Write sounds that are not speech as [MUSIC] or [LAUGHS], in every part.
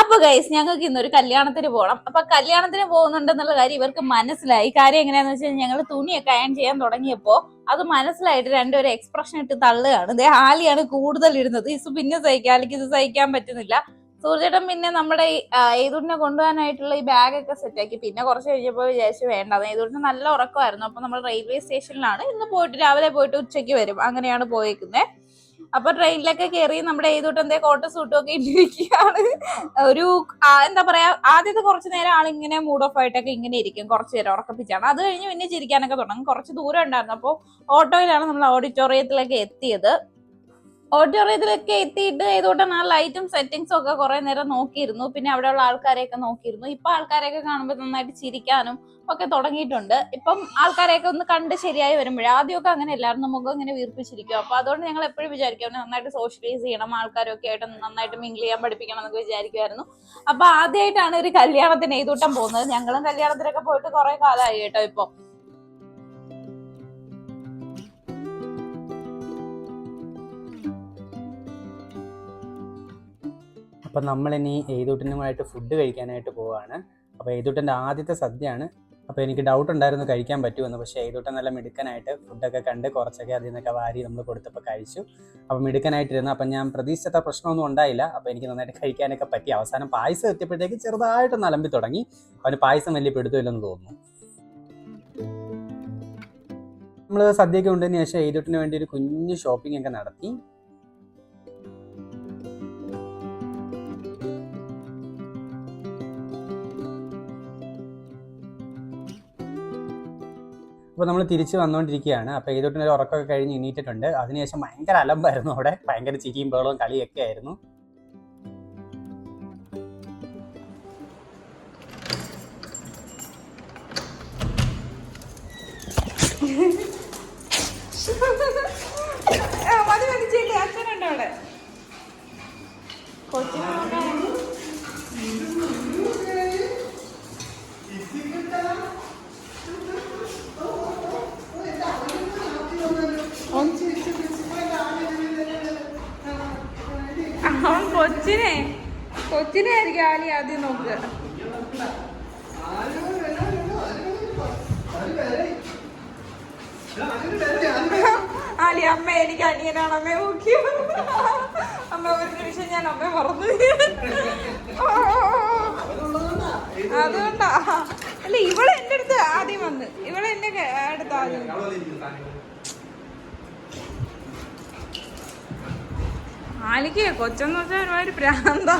അപ്പൊ ഗൈസ് ഞങ്ങൾക്ക് ഇന്നൊരു കല്യാണത്തിന് പോകണം അപ്പൊ കല്യാണത്തിന് പോകുന്നുണ്ടെന്നുള്ള കാര്യം ഇവർക്ക് മനസ്സിലായി. കാര്യം എങ്ങനെയാന്ന് വെച്ചാൽ ഞങ്ങൾ തുണിയൊക്കെ അയൺ ചെയ്യാൻ തുടങ്ങിയപ്പോ അത് മനസ്സിലായിട്ട് രണ്ടുപേരും എക്സ്പ്രഷൻ ഇട്ട് തള്ളുകയാണ്. ഇതേ ആലിയാണ് കൂടുതൽ ഇരുന്നത് ഇസ് പിന്നെ സഹിക്കാം അല്ലെങ്കിൽ ഇത് സഹിക്കാൻ പറ്റുന്നില്ല. സൂര്യചേട്ടൻ പിന്നെ നമ്മുടെ ഈ ഏതുടിനെ കൊണ്ടുപോകാനായിട്ടുള്ള ഈ ബാഗൊക്കെ സെറ്റാക്കി പിന്നെ കുറച്ച് കഴിഞ്ഞപ്പോൾ വിചാരിച്ചു വേണ്ട. ഏതുടിന് നല്ല ഉറക്കമായിരുന്നു. അപ്പൊ നമ്മൾ റെയിൽവേ സ്റ്റേഷനിലാണ് ഇന്ന് പോയിട്ട് രാവിലെ പോയിട്ട് ഉച്ചയ്ക്ക് വരും. അങ്ങനെയാണ് പോയേക്കുന്നത് അപ്പൊ ട്രെയിനിലൊക്കെ കയറി നമ്മുടെ ഏതൂട്ടന്റെ കോട്ട സൂട്ടും ഒക്കെ ഇട്ടിരിക്കുകയാണ്. ഒരു എന്താ പറയാ ആദ്യത്തെ കുറച്ച് നേരം ആളിങ്ങനെ മൂഡ് ഓഫ് ആയിട്ടൊക്കെ ഇങ്ങനെ ഇരിക്കും. കുറച്ച് നേരം ഉറക്കപ്പിച്ചാണ്. അത് കഴിഞ്ഞ് പിന്നെ ചിരിക്കാനൊക്കെ തുടങ്ങും. കുറച്ച് ദൂരം ഉണ്ടായിരുന്നു. അപ്പോൾ ഓട്ടോയിലാണ് നമ്മൾ ഓഡിറ്റോറിയത്തിലേക്ക് എത്തിയത്. ഓഡിറ്റോറിയത്തിലൊക്കെ എത്തിയിട്ട് ഏതോട്ടാണ് ആ ലൈറ്റും സെറ്റിങ്സും ഒക്കെ കുറെ നേരം നോക്കിയിരുന്നു. പിന്നെ അവിടെയുള്ള ആൾക്കാരെയൊക്കെ നോക്കിയിരുന്നു. ഇപ്പൊ ആൾക്കാരെയൊക്കെ കാണുമ്പോൾ നന്നായിട്ട് ചിരിക്കാനും ഒക്കെ തുടങ്ങിയിട്ടുണ്ട്. ഇപ്പം ആൾക്കാരെയൊക്കെ ഒന്ന് കണ്ട് ശരിയായി വരുമ്പോഴേ ആദ്യമൊക്കെ അങ്ങനെ എല്ലാവരും മുഖം ഇങ്ങനെ വീർപ്പിച്ചിരിക്കും. അപ്പൊ അതുകൊണ്ട് ഞങ്ങൾ എപ്പോഴും വിചാരിക്കും നന്നായിട്ട് സോഷ്യലൈസ് ചെയ്യണം. ആൾക്കാരൊക്കെ ആയിട്ട് നന്നായിട്ട് മിങ്കിൾ ചെയ്യാൻ പഠിപ്പിക്കണം എന്നൊക്കെ വിചാരിക്കുമായിരുന്നു അപ്പൊ ആദ്യമായിട്ടാണ് ഒരു കല്യാണത്തിന് ഏതൂട്ടം പോകുന്നത്. ഞങ്ങളും കല്യാണത്തിനൊക്കെ പോയിട്ട് കുറെ കാലമായി കേട്ടോ ഇപ്പൊ. അപ്പം നമ്മളിനി എയ്തൂട്ടനുമായിട്ട് ഫുഡ് കഴിക്കാനായിട്ട് പോവുകയാണ് അപ്പോൾ എയ്തൂട്ടന്റെ ആദ്യത്തെ സദ്യയാണ്. അപ്പോൾ എനിക്ക് ഡൗട്ട് ഉണ്ടായിരുന്നു കഴിക്കാൻ പറ്റുമെന്ന്. പക്ഷേ എയ്തൂട്ടൻ നല്ല മിടുക്കനായിട്ട് ഫുഡൊക്കെ കണ്ട് കുറച്ചൊക്കെ അതിൽ നിന്നൊക്കെ വാരി നമ്മൾ കൊടുത്തപ്പോൾ കഴിച്ചു. അപ്പോൾ മിടുക്കനായിട്ടിരുന്നു. അപ്പം ഞാൻ പ്രതീക്ഷിച്ച പ്രശ്നമൊന്നും ഉണ്ടായില്ല. അപ്പോൾ എനിക്ക് നന്നായിട്ട് കഴിക്കാനൊക്കെ പറ്റി. അവസാനം പായസം എത്തിയപ്പോഴത്തേക്ക് ചെറുതായിട്ട് നലമ്പി തുടങ്ങി. അവന് പായസം വലിയ പിടുത്തമില്ലെന്ന് തോന്നുന്നു. നമ്മൾ സദ്യയൊക്കെ ഉണ്ടതിന് ശേഷം എയ്തൂട്ടിന് വേണ്ടി ഒരു കുഞ്ഞു ഷോപ്പിംഗ് ഒക്കെ നടത്തി. അപ്പോൾ നമ്മൾ തിരിച്ച് വന്നുകൊണ്ടിരിക്കുകയാണ് അപ്പോൾ ഏതൊട്ടും ഒരു ഉറക്കമൊക്കെ കഴിഞ്ഞ് എണീറ്റിട്ടുണ്ട്. അതിനുശേഷം ഭയങ്കര അലമ്പായിരുന്നു അവിടെ. ഭയങ്കര ചിരിയും ബഹളവും കളിയൊക്കെ ആയിരുന്നു. മതി മതി അച്ഛനുണ്ട് അവിടെ. കൊച്ചിനെ നോക്കാൻ അവൻ കൊച്ചിനെ? കൊച്ചിനെ ആയിരിക്കും ആലി ആദ്യം നോക്കുക. ആലി അമ്മ എനിക്ക് അനിയനാണ്. അമ്മയെ നോക്കി അമ്മ ഒരു നിമിഷം ഞാൻ അമ്മ മറന്നു. അതുകൊണ്ടാ. അല്ല ഇവളെ എന്റെ അടുത്ത് ആദ്യം വന്ന്. ഇവളെ എന്റെ അടുത്ത് ആദ്യം ആലിക്ക് കൊച്ചെന്ന് വെച്ചാൽ ഒരുമാതിരി പ്രാന്ത.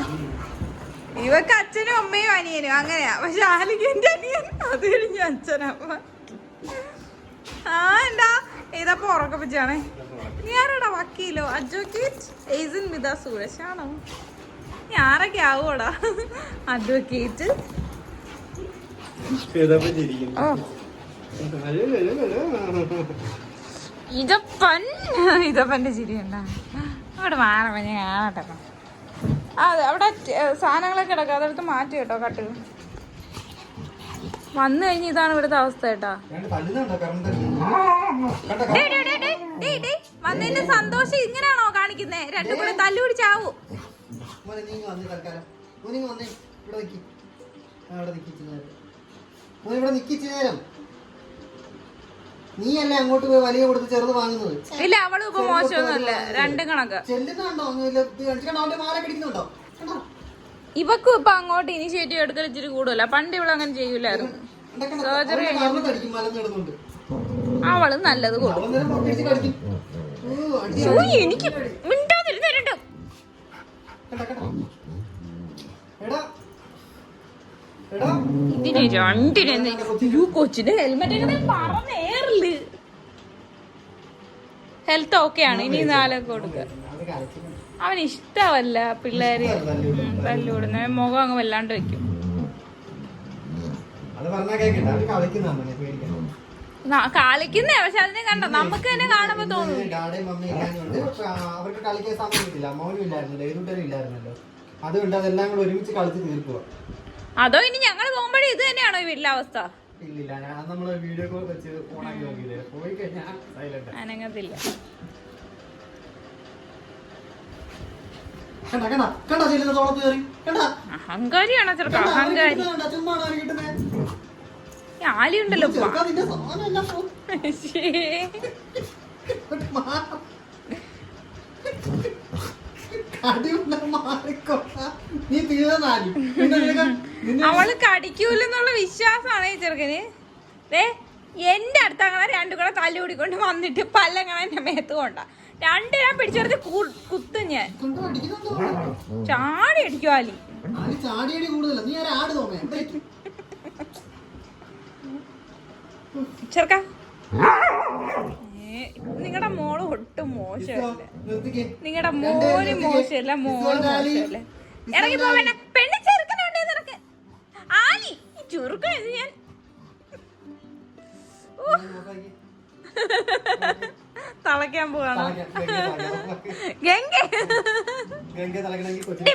ഇവക്ക് അച്ഛനും അമ്മയും അനിയനും അങ്ങനെയാ. പക്ഷെ ആലിക്ക് എന്റെ അനിയൻ അത് കഴിഞ്ഞ് അച്ഛനമ്മ ആ എന്താ? ഇതപ്പോ ഉറക്കപ്പിച്ചാണേ. നീ ആരാടാ വക്കീലോ? അഡ്വക്കേറ്റ് ഏസിൻ വിത സുരേഷ് ആണോ? നീ ആരൊക്കെ ആവോടാ? അഡ്വക്കേറ്റ് ഓ. ഇതപ്പൻ. ഇതപ്പന്റെ ചിരിയുണ്ട അവിടെ മാറ ഞാൻ കാണട്ടെ. ആ അതെ, അവിടെ സാധനങ്ങളൊക്കെ കിടക്കുക അതെടുത്ത് മാറ്റി കേട്ടോ കട്ട്. വന്നു കഴിഞ്ഞ് ഇതാണ് ഇവിടുത്തെ അവസ്ഥ കേട്ടാ. വന്നതിന്റെ സന്തോഷം ഇങ്ങനെയാണോ കാണിക്കുന്നേ? രണ്ടു കൂടെ തല്ലു പിടിച്ചാവൂ മോനെ നീ ഇങ്ങ് വന്നേ തൽക്കാലം. മോനെ ഇങ്ങ് വന്നേ. ഇവിടെ നിക്കിച്ചു ഇവിടെ നേരം. മോനെ ഇവിടെ നിക്ക് ഇച്ചിരി നേരം. നീയല്ലേ അങ്ങോട്ട് പോയി വലിയ കൊടുത്ത് ചെറുത് വാങ്ങുന്നത്? ഇല്ല അവൾ ഇപ്പൊ മോശമൊന്നുമല്ല രണ്ടും കണക്ക്. ചെല്ലുന്നുണ്ടോ അവന്റെ മാല പിടിക്കുന്നുണ്ടോ ഇവക്കും ഇപ്പൊ അങ്ങോട്ട് ഇനിഷ്യേറ്റീവ് എടുക്കൽ ഇച്ചിരി കൂടുതല. പണ്ട് ഇവൾ അങ്ങനെ ചെയ്യൂലായിരുന്നു. സർജറി അവൾ നല്ലത് കൊടുക്കും. എനിക്ക് എടാ. ഇതിന് രണ്ടിനെ കൊച്ചിന്റെ ഹെൽമെറ്റ് പറഞ്ഞേറിൽ ഹെൽത്ത് ഓക്കെ ആണ്. ഇനി നാലൊക്കെ കൊടുക്കുക അവൻ ഇഷ്ടാവല്ല ഇഷ്ടമല്ല പിള്ളേര് തല്ലുവിടുന്ന മുഖം അങ്ങ് വല്ലാണ്ട് വെക്കും. കളിക്കുന്നേ പക്ഷെ അതിനെ കണ്ട നമുക്ക് തന്നെ കാണുമ്പോ തോന്നും. ഡാഡയും മമ്മിയും ഇല്ലാഞ്ഞുകൊണ്ട് ഇപ്പൊ അവർക്ക് കളിക്കാൻ സമയം കിട്ടില്ല. മോനും ഇല്ലായിരുന്നല്ലോ ഏതുട്ടനും ഇല്ലായിരുന്നല്ലോ. അതുകൊണ്ട് അതെല്ലാം കൂടെ ഒരുമിച്ച് കളിച്ച് തീർക്കുക അതോ ഇനി ഞങ്ങൾ പോകുമ്പോഴേ ഇത് തന്നെയാണോ ഈ വീട്ടിലെ അവസ്ഥ? ഇല്ലില്ല ഞാൻ നമ്മൾ വീഡിയോ കോൾ വെച്ച് ഓണാക്കി നോക്കിയില്ലേ? പോയി കഴിഞ്ഞാൽ സൈലന്റ് അനങ്ങത്തില്ല. അഹങ്കാരിയാണോ ചെറുക്ക? അഹങ്കാരി. ആലി ഉണ്ടല്ലോ. നീ തീർന്നാലി അവൾ കടിക്കൂലെന്നുള്ള വിശ്വാസമാണ് ഈ ചെറുക്കന്. ഏ എന്റെ അടുത്ത് അങ്ങനെ രണ്ടു കൂടെ തല്ലുകൂടിക്കൊണ്ട് വന്നിട്ട് പല്ലങ്ങനെ എന്റെ മേത്ത് കൊണ്ട. രണ്ടിനാ പിടിച്ചെടുത്ത് കുത്തു ഞാൻ. ചാടി അടിക്കും അലി ചെറുക്ക. നിങ്ങളുടെ മോൾ ഒട്ടും മോശമല്ല. നിങ്ങളുടെ മോന് മോശമല്ല മോൾ മോശമല്ല. ഇറങ്ങി പോവേണ്ട തളയ്ക്കാൻ പോവാണ്? ഗംഗ.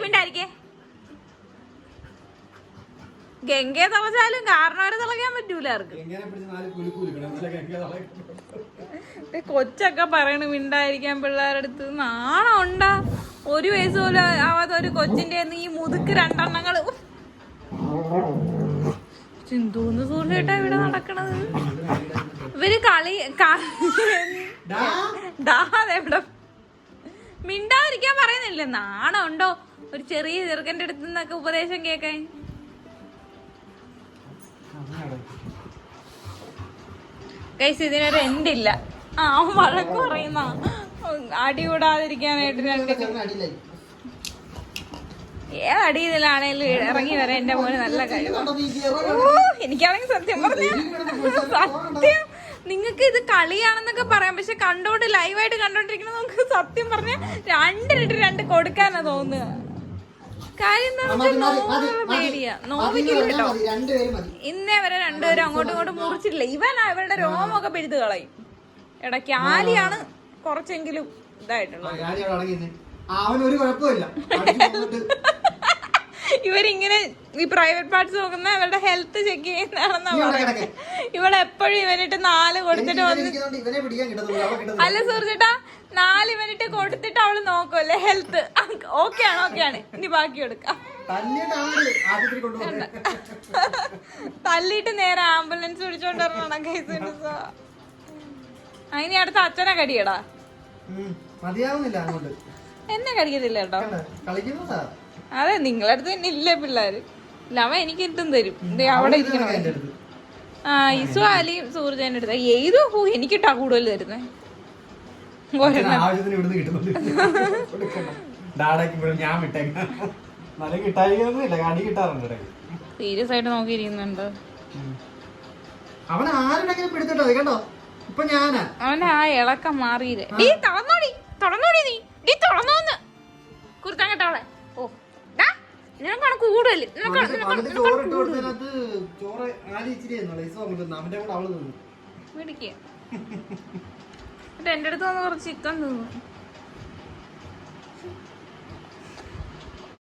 മിണ്ടായിരിക്കേ ഗംഗയെ തളച്ചാലും കാരണവരെ തിളയ്ക്കാൻ പറ്റൂല അവർക്ക് കൊച്ചൊക്കെ പറയണ മിണ്ടായിരിക്കാൻ പിള്ളേരുടെ അടുത്ത് നാണം ഉണ്ടാ? ഒരു വയസ്സ് പോലും ആവാത്ത ഒരു കൊച്ചിന്റെ ഈ മുതുക്ക് രണ്ടെണ്ണങ്ങൾ. ഉഫ്. സുഹൃത്തായിട്ടാ ഇവിടെ നടക്കണത്. ഇവർ കളി ഇവിടെ മിണ്ടാതിരിക്കാൻ പറയുന്നില്ല? നാണം ഉണ്ടോ ഒരു ചെറിയ ചെറുക്കന്റെ അടുത്ത് നിന്നൊക്കെ ഉപദേശം കേക്കാൻ കൈസ് ഇതിനൊരു എൻഡില്ല ആ വഴക്ക് പറയുന്ന. അടി കൂടാതിരിക്കാനായിട്ട് രണ്ട് ചെറുക്കൻ അടിയിലായി ഏത് അടിയിലാണേലും ഇറങ്ങി വരാൻ എന്റെ മോന് നല്ല കഴിവ്. എനിക്കാണെങ്കിൽ സത്യം പറഞ്ഞു സത്യം. നിങ്ങൾക്ക് ഇത് കളിയാണെന്നൊക്കെ പറയാം പക്ഷെ കണ്ടോണ്ട് ലൈവായിട്ട് കണ്ടോണ്ടിരിക്കണ നമുക്ക് സത്യം പറഞ്ഞ രണ്ടിനിട്ട് രണ്ട് കൊടുക്കാനാ തോന്നുക. കാര്യം. പേടിയാ. നോവിക്കില്ല കേട്ടോ. ഇന്നേ വരെ രണ്ടുപേരും അങ്ങോട്ടും ഇങ്ങോട്ടും മുറിച്ചിട്ടില്ല. ഇവനാ ഇവരുടെ രോമൊക്കെ പിഴുത് കളയും. ഇടയ്ക്ക് ആലിയാണ് കുറച്ചെങ്കിലും ഇതായിട്ടുള്ളത്. അവനൊരു കുഴപ്പമില്ല. ഇവരിങ്ങനെ ഈ പ്രൈവറ്റ് പാർട്സ് നോക്കുന്ന ഇവരുടെ ഹെൽത്ത് ചെക്ക് ചെയ്യുന്നതാണെന്നാ പറയുന്നത് ഇവിടെ എപ്പോഴും ഇവനിട്ട് നാല് കൊടുത്തിട്ട് വന്ന് അല്ല സുഹൃത്തേട്ടാ നാല് ഇവനിട്ട് കൊടുത്തിട്ട് അവൾ നോക്കുമല്ലേ ഹെൽത്ത് ഓക്കെ ആണ് ഓക്കെ ആണ്. ഇനി ബാക്കി കൊടുക്കാം തല്ലിട്ട് നേരെ ആംബുലൻസ് വിളിച്ചോണ്ടിറങ്ങണം കേസ് ഇനി അടുത്ത അച്ഛനെ കടിയടാ. മതിയാവുന്നില്ല അങ്ങോട്ട്. എന്നെ കളിക്കത്തില്ല കേട്ടോ. അതെ നിങ്ങളടുത്ത് തന്നെ ഇല്ലേ പിള്ളേര്. ലവ എനിക്ക് എന്തും തരും. അവിടെ ഇരിക്കണം. ആ ഇസു അലിയും സൂർജന്റെ അടുത്ത്. ഏതോ പൂ എനിക്കിട്ടാ കൂടുതൽ തരുന്നേ. സീരിയസ് [LAUGHS] ആയിട്ട് നോക്കിയിരിക്കുന്നുണ്ട്. അവൻ ആരുടെങ്കിലും പിടിച്ചിട്ടോ കേട്ടോ ഇപ്പൊ ഞാനാ. അവന്റെ ആ ഇളക്കം മാറിയില്ലേ. നീ തളർന്നോടി. തളർന്നോടി നീ. ഡീ തുറന്നോന്ന്. കുരുത്താൻ കേട്ടോളെ ഓ. ഡാ നിനക്കാണ് കൂടുതൽ എന്നിട്ട് എന്റെ അടുത്ത് വന്ന് കുറച്ച് ചിക്കൻ തിന്നു.